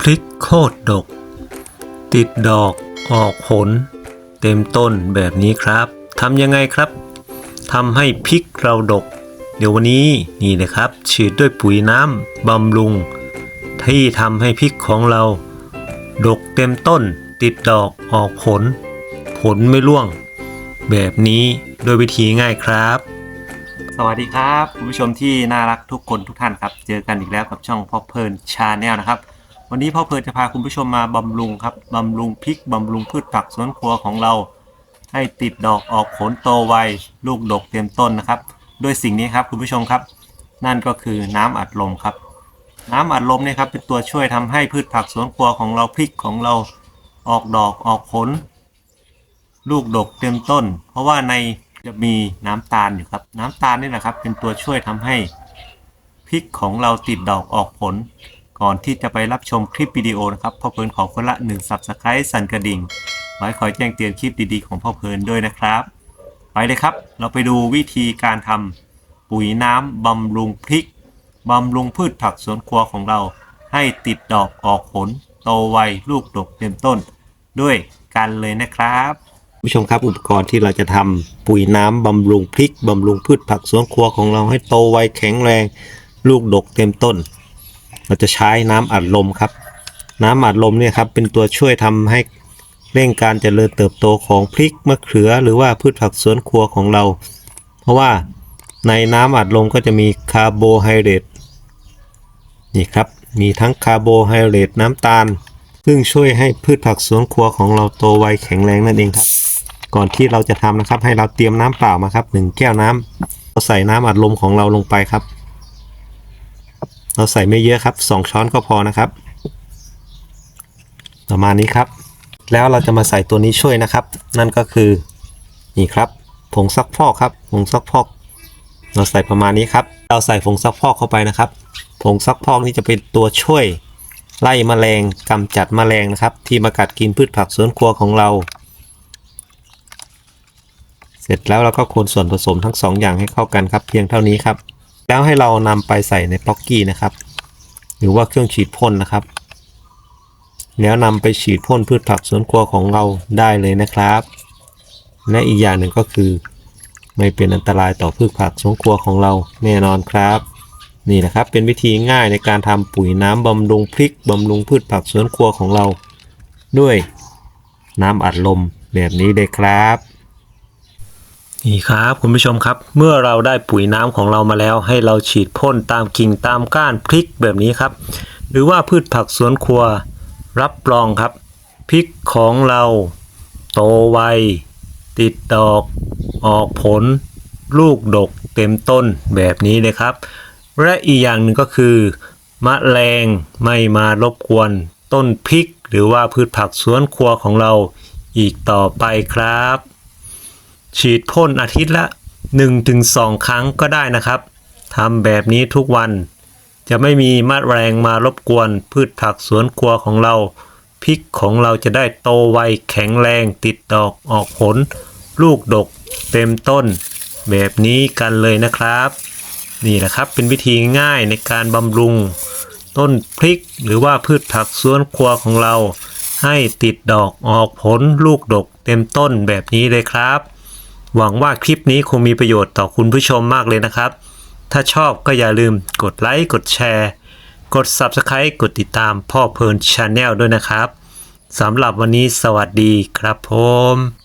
พริกโคตรดก ติดดอกออกผล เต็มต้นแบบนี้ครับทำยังไงครับทำให้พริกเราดก เดี๋ยววันนี้นี่นะครับ ฉีดด้วยปุ๋ยน้ำบำรุง ที่ทำให้พริกของเรา ดกเต็มต้น ติดดอกออกผล ผลไม่ร่วง แบบนี้โดยวิธีง่ายครับสวัสดีครับ คุณผู้ชมที่น่ารักทุกคนทุกท่านครับ เจอกันอีกแล้วกับช่องพ่อเพลินชาแนลนะครับ วันนี้พ่อเพลินจะพาคุณผู้ชมมาบำรุงครับบำรุงพริกบำรุงพืชผักสวนครัวของเรา ให้ติดดอกออกผลโตไวลูกดกเต็มต้นนะครับด้วยสิ่งนี้ครับคุณผู้ชมครับ นั่นก็คือน้ำอัดลมครับ น้ำอัดลมเนี่ยครับเป็นตัวช่วยทำให้พืชผักสวนครัวของเราพริกของเราออกดอกออกผล ลูกดกเต็มต้น เพราะว่าในจะมีน้ำตาลอยู่ครับ น้ำตาลนี่แหละครับ เป็นตัวช่วยทำให้พริกของเราติดดอกออกผล ก่อนที่จะไปรับชมคลิปวิดีโอนะครับพ่อเพลินขอคนละหนึ่งสับสไครต์สั่นกระดิ่ง ไว้คอยแจ้งเตือนคลิปดีๆของพ่อเพลินด้วยนะครับ ไปเลยครับ เราไปดูวิธีการทำปุ๋ยน้ำบำรุงพริกบำรุงพืชผักสวนครัวของเรา ให้ติดดอกออกผลโตไวลูกดกเต็มต้น ด้วยกันเลยนะครับผู้ชมครับอุปกรณ์ที่เราจะทำปุ๋ยน้ำบำรุงพริกบำรุงพืชผักสวนครัวของเราให้โตไวแข็งแรง ลูกดกเต็มต้น เราจะใช้น้ำอัดลมครับ น้ำอัดลมเนี่ยครับเป็นตัวช่วยทำให้เร่งการเจริญเติบโตของพริกมะเขือ หรือว่าพืชผักสวนครัวของเรา เพราะว่าในน้ำอัดลมก็จะมีคาร์โบไฮเดรตนี่ครับมีทั้งคาร์โบไฮเดรตน้ำตาล ซึ่งช่วยให้พืชผักสวนครัวของเราโตไวแข็งแรงนั่นเองครับ ก่อนที่เราจะทำนะครับให้เราเตรียมน้ำเปล่ามาครับหนึ่งแก้วน้ำเราใส่น้ำอัดลมของเราลงไปครับ เราใส่ไม่เยอะครับ 2 ช้อนก็พอนะครับ ประมาณนี้ครับ แล้วเราจะมาใส่ตัวนี้ช่วยนะครับ นั่นก็คือนี่ครับผงซักฟอกครับผงซักฟอก เราใส่ประมาณนี้ครับ เราใส่ผงซักฟอกเข้าไปนะครับผงซักฟอกนี่จะเป็นตัวช่วย ไล่แมลงกำจัดแมลงนะครับ ที่มากัดกินพืชผักสวนครัวของเรา เสร็จแล้วเราก็คนส่วนผสมทั้งสองอย่างให้เข้ากันครับ เพียงเท่านี้ครับ แล้วให้เรานำไปใส่ในป๊อกกี้นะครับ หรือว่าเครื่องฉีดพ่นนะครับ แล้วนำไปฉีดพ่นพืชผักสวนครัวของเราได้เลยนะครับ และอีกอย่างหนึ่งก็คือ ไม่เป็นอันตรายต่อพืชผักสวนครัวของเราแน่นอนครับ นี่นะครับเป็นวิธีง่ายในการทำปุ๋ยน้ำบำรุงพริกบำรุงพืชผักสวนครัวของเรา ด้วยน้ำอัดลมแบบนี้เลยครับ นี่ครับคุณผู้ชมครับ เมื่อเราได้ปุ๋ยน้ำของเรามาแล้ว ให้เราฉีดพ่นตามกิ่งตามก้านพริกแบบนี้ครับ หรือว่าพืชผักสวนครัวรับรองครับพริกของเราโตไว ติดดอก ออกผล ลูกดกเต็มต้นแบบนี้เลยครับ และอีกอย่างหนึ่งก็คือ มะแรงไม่มารบกวนต้นพริก หรือว่าพืชผักสวนครัวของเราอีกต่อไปครับ ฉีดพ่นอาทิตย์ละ 1-2 ครั้งก็ได้นะครับทำแบบนี้ทุกวันจะไม่มีมะแรงมารบกวนพืชผักสวนครัวของเราพริกของเราจะได้โตไวแข็งแรงติดดอกออกผล ลูกดกเต็มต้น แบบนี้กันเลยนะครับ นี่แหละครับเป็นวิธีง่ายในการบำรุง ต้นพริกหรือว่าพืชผักสวนครัวของเรา ให้ติดดอกออกผลลูกดกเต็มต้นแบบนี้เลยครับ หวังว่าคลิปนี้คงมีประโยชน์ต่อคุณผู้ชมมากเลยนะครับ ถ้าชอบก็อย่าลืมกดไลค์ กดแชร์ กด Subscribe กดติดตามพ่อเพลินชาแนลด้วยนะครับ สำหรับวันนี้สวัสดีครับผม